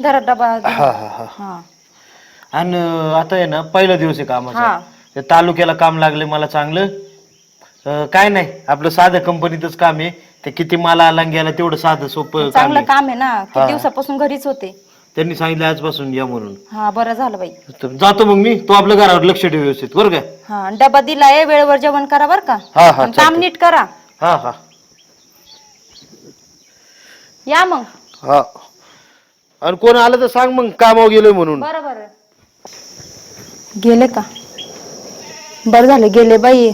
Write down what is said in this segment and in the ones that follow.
धरा डबा हा हा हा. हा. आणि आता आहे ना पहिला दिवस आहे कामाचा. हा. त्या तालुक्याला काम लागले मला चांगलं. अं, काय नाही आपलं साधं कंपनीतच काम आहे. ते किती मला आला गेला तेवढं साधं सोपं काम चांगलं आहे. काम आहे ना. किती दिवसापासून घरीच होते. त्यांनी सांगितलं आजपासून या म्हणून. हा बरं झालं बाई. तर जातो मग मी तो आपल्या घरावर लक्ष ठेव व्यवस्थित बरं का? हा डबा दिलाय वेळेवर जेवण करा बर का. हा हा आणि काम नीट करा. हा हा. या मग. हा. आणि कोण आलं तर सांग मग कामावर गेलोय म्हणून. गेले का? बरं झालं गेले बाई.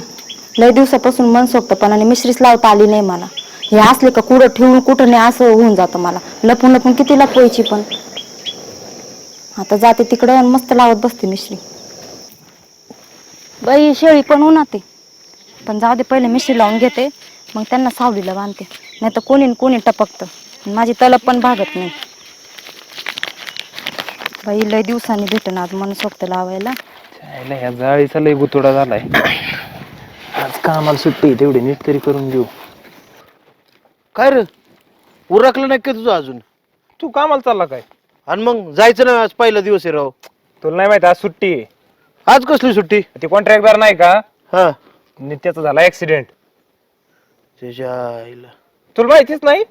लय दिवसापासून मन सोक्तपणाने मिश्रीच लावता आली नाही मला. हे असले का कुठं ठेवून कुठं नाही असं होऊन जातं मला. लपून लपून किती लपवायची पण. आता जाते तिकडं आणि मस्त लावत बसते मिश्री. बाई शेळी पण उन्हाते. पण जाऊ दे पहिले मिश्री लावून घेते. मग त्यांना सावलीला बांधते. नाही तर कोणी न कोणी टपकतं. माझी तलप पण भागत नाही. बाई लय दिवसांनी भेटन आज मन सोबत लावायला. ह्या जाळीचा लय गुतोडा झालाय. आज कामाला सुट्टी आहे, तेवढी नीट तरी करून देऊ काय रे? उरकलं नाही का तुझं अजून? तू कामाला चालला काय? आणि मग जायचं ना आज पहिला दिवस आहे राव. तुला नाही माहिती आज सुट्टी आहे. आज कसली सुट्टी? ते कॉन्ट्रॅक्टदार नाही का? हा. नित्याचा झाला ऍक्सिडेंट आईला. तुला माहितीच नाही?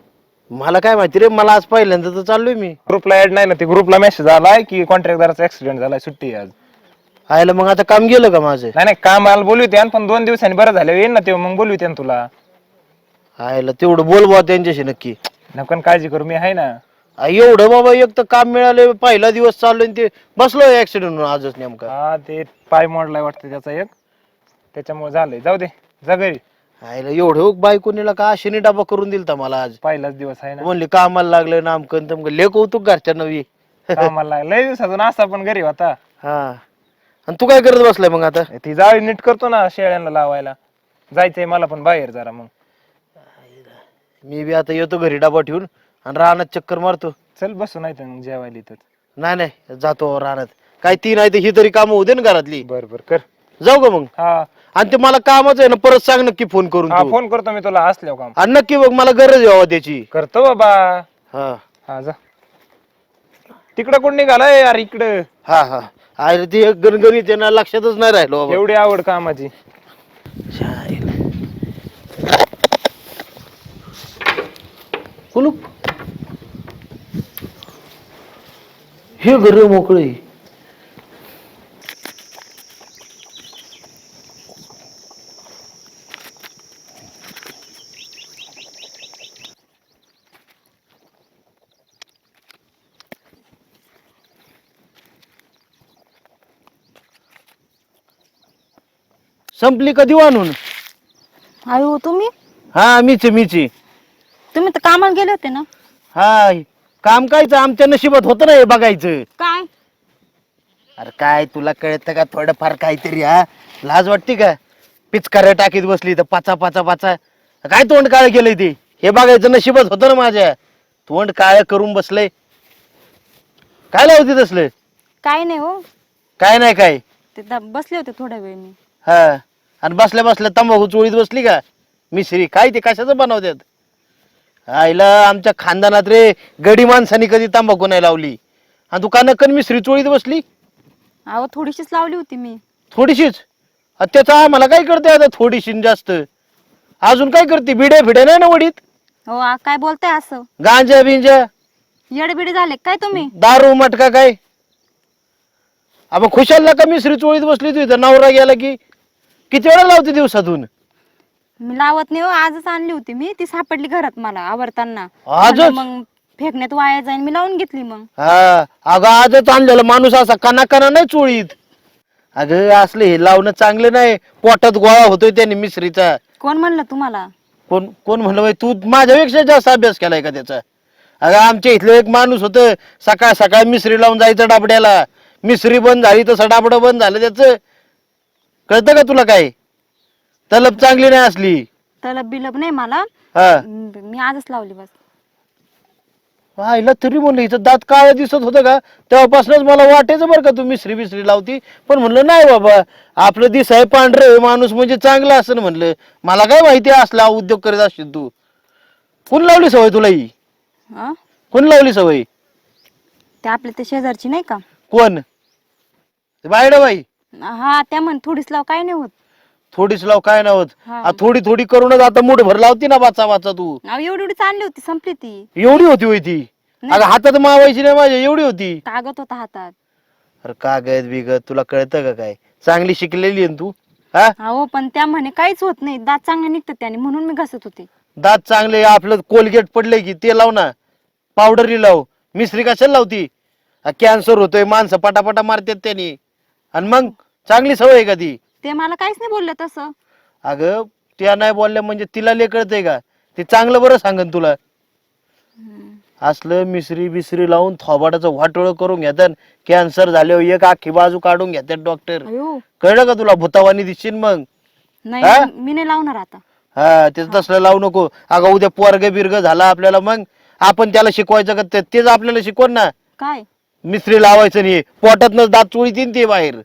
मला काय माहिती रे मला आज पहिल्यांदा तर चाललोय मी. ग्रुपला ऍड नाही ना ते ग्रुपला मेसेज आलाय की कॉन्ट्रॅक्टदाराचा ऍक्सिडेंट झालाय सुट्टी आहे आज. आयला मग आता काम गेलं का माझं? नाही नाही कामाला बोलू पण दोन दिवसांनी बरं झालं येईन ना तेव्हा मग बोलू ना तुला. आयला तेवढं बोल बुवा त्यांच्याशी नक्की. नकन काळजी करू मी आहे ना. आ, एवढं बाबा एक तर काम मिळालं पहिला दिवस चाललोय आणि ते बसलो ऍक्सिडेंट आजच नेमका. हा ते पाय मोडलाय वाटतं त्याचा एक. त्याच्यामुळे झालंय. जाऊ दे जा घरी. आयला एवढं बायकोनीला का आशेने डबा करून दिलता मला आज? पहिलाच दिवस आहे ना. म्हणले कामाला लागलं नामकन तमकन ले कौतुक घरच्या नवी? कामाला लागलं. लय दिवसातून असा पण घरी होता. हा. आणि तू काय करत बसलाय मग आता? ती जाळी नीट करतो ना शेळ्यांना लावायला. जायचंय मला पण बाहेर जरा मग. मी बी आता येतो घरी डबा ठेवून आणि रानात चक्कर मारतो. चल बसू नाही तर मग जेवायला इथं नाही नाही जातो रानात. काय ती नाही तर ही तरी कामं होऊ दे ना घरातली. बर बर कर. जाऊ का मग? हा. आणि ते मला कामच आहे ना परत सांग नक्की फोन करून हा तू. फोन करतो मी तुला असल्यावर काम. आणि नक्की बघ मला गरज यावं त्याची. करतो बाबा. हा. हा जा. तिकडं कोण निघालाय यार इकडं. हा हा. अरे ते एक गणगणित त्यांना लक्षातच नाही राहिलो बाबा. एवढी आवड कामाची. कुलूप. हे घर मोकळे संपली कधी आणून अयो तुम्ही? हा मीच मीच. तुम्ही तर कामाला गेले होते ना? हा काम कायचं? आमच्या नशिबात होतं ना हे बघायचं. काय? अरे काय तुला कळतं का थोडंफार काहीतरी हा? लाज वाटते का? पिचकाऱ्या टाकीत बसली तर पाचा पाचा पाचा. काय तोंड काळ केलंय ते? हे बघायचं नशिबात होतं ना माझ्या. तोंड काळ करून बसलंय. काय लावते तसलं काय नाही हो. काय नाही काय? ते द- बसले होते थोड्या वेळ मी हा. आणि बसल्या बसल्या तंबाखू चोळीत बसली का? मिश्री काय ते कशाचं बनवतात? आईला आमच्या खानदानात रे गडी माणसानी कधी तंबाखू नाही लावली. आणि तू कानकन मिश्री चोळीत बसली? अहो थोडीशीच लावली होती मी. थोडीशीच? त्याचा आम्हाला काय करते आता थोडीशी न जास्त? अजून काय करते? बिड्या फिड्या नाही ना वडीत? हो आ, काय बोलताय असं? गांजा बिंजा? येडबिडे झाले काय तुम्ही? दारू मटका काय? आपण खुशालला का मिसरी चोळीत बसली तू इथं? नवरा गेला की किती वेळा लावते दिवसातून? मी लावत नाही हो आजच आणली होती मी. ती सापडली घरात मला आवडताना आजच? म्हणलं मग फेकण्यात वाया जाईन मी लावून घेतली मग. हा. अगं आजच आणलेला माणूस असा कना कना नाही चोळीत. अगं असले हे लावणं चांगलं नाही. पोटात गोळा होतोय त्याने मिसरीचा. कोण म्हणलं तुम्हाला? कोण कोण म्हणलं बाई तू माझ्यापेक्षा जास्त अभ्यास केलाय का त्याचा? अगं आमच्या इथलं एक माणूस होतं सकाळ सकाळ मिसरी लावून जायचं डाबड्याला. मिसरी बंद झाली तसं डाबडं बंद झालं त्याचं. कळतं का तुला काय तलब चांगली नाही असली. तलब बिलब नाही मला. हा. मी आजच लावली बस. आईला तरी म्हणलं इथं दात काळ दिसत होतं का? तेव्हापासूनच मला वाटायचं बरं का तू मिसरी बिसरी लावती. पण म्हणलं नाही बाबा आपलं दिस आहे पांढरं माणूस म्हणजे चांगला असं म्हणलं. मला काय माहिती असला उद्योग करीत असशील तू. कोण लावली सवय तुला ही? हा कोण लावली सवय? ते आपल्या ते शेजारची नाही का? कोण? बायड बाई हा त्या म्हण थोडीच लाव काय नाही होत. थोडीच लाव काय ना होत. हा. आ, थोडी थोडी करूनच आता मूठ भर लावती ना वाचा वाचा तू. अहो, एवढी एवढी चालली होती संपली ती. एवढी होती होय ती. अगं हातात मावायची नाही माझ्या एवढी होती. कागद होता हातात. अरे कागद बिगद तुला कळतं का काय? चांगली शिकलेली आहे ना तू हा? अहो पण त्या म्हणे काहीच होत नाही. दात चांगले निघतात त्याने म्हणून मी घसत होते. दात चांगले आपलं कोलगेट पडले की ते लाव ना. पावडरी लाव. मिस्त्री कशाला लावती? कॅन्सर होतोय माणसं पटापटा मारतात त्यांनी. आणि मग चांगली सवय आहे का ती? ते मला काहीच नाही बोललं तसं. अगं त्या नाही बोलल्या म्हणजे तिला ले कळतंय का? ते चांगलं बरं सांगन तुला. असलं मिसरी बिसरी लावून थोबाडाचं वाटोळ करून घेतात कॅन्सर झाल्यावर एक आखी बाजू काढून घेतात डॉक्टर अयो. कळलं का तुला? भूतावानी दिसशील मग. हा? नाही मी नाही लावणार आता. हा ते तसलं लावू नको. अगं उद्या पोरग बिरग झाला आपल्याला मग. आपण त्याला शिकवायचं का? ते- तेच आपल्याला शिकवण ना. काय? मिस्त्री लावायचं नाही. पोटातनच दात चोळीतीन ते बाहेर.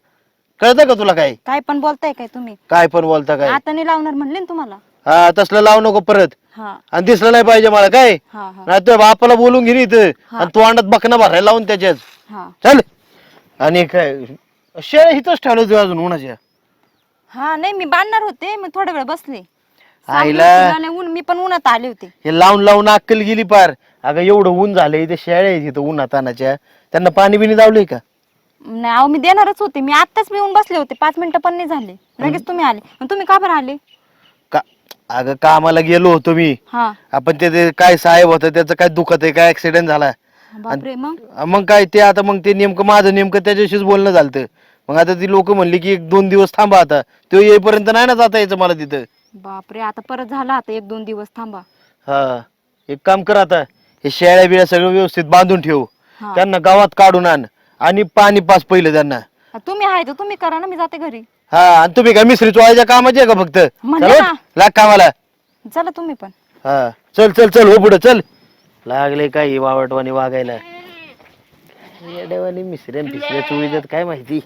कळतं का तुला काय? काय पण बोलताय काय तुम्ही? काय पण बोलता काय? आता नाही लावणार म्हणले ना तुम्हाला? हा तसलं लावू नको परत. हा. आणि दिसलं नाही पाहिजे मला काय? हा हा. नाही तुझ्या बापाला बोलून घे इथं. आणि तू अंडात बकना भरायला लावून त्याच्यात. हा. चल. आणि काय? शेळ इथंच ठेवलं तुझ्या अजून उन्हाच्या. हा नाही मी बांधणार होते. मग थोडा वेळ बसले. आईला. ऊन मी पण उन्हात आले होते. हे लावून लावून अक्कल गेली पार. अगं एवढं ऊन झालंय इथे शेळ्या आहेत इथं उन्हातानाच्या त्यांना पाणी बिनी दावलंय का? नाही अहो मी देणारच होते. मी आत्ताच येऊन बसले होते. पाच मिनिटं पण नाही झाले. लगेच तुम्ही आले. तुम्ही का बरं आले? का अगं कामाला गेलो होतो मी. हा. आपण ते ते काय साहेब होतं त्याचं काय दुखत आहे काय ऍक्सिडेंट झाला? बापरे मग? मग काय ते आता मग ते नेमकं माझं नेमकं त्याच्याशीच बोलणं झालं मग आता ती लोक म्हणली की एक दोन दिवस थांबा आता. तो येईपर्यंत नाही ना जाता यायचं मला तिथं. बापरे आता परत झाला आता एक दोन दिवस थांबा. हा एक काम कर आता हे शेळ्या बिळ्या सगळं व्यवस्थित बांधून ठेव. हा. त्यांना गावात काढून आण आणि पाणी पास पहिलं त्यांना. तुम्ही आहे तर तुम्ही करा ना मी जाते घरी. हा आणि तुम्ही काय मिसरी चोळायच्या कामाचे आहे का फक्त? म्हणले चल ना. उठ, लाग कामाला. चला तुम्ही पण. हा चल चल चल हो पुढं चल. लागले काही वावटवाणी वागायला. येड्यावानी मिसऱ्या फिसऱ्या चोळीतात काय माहिती?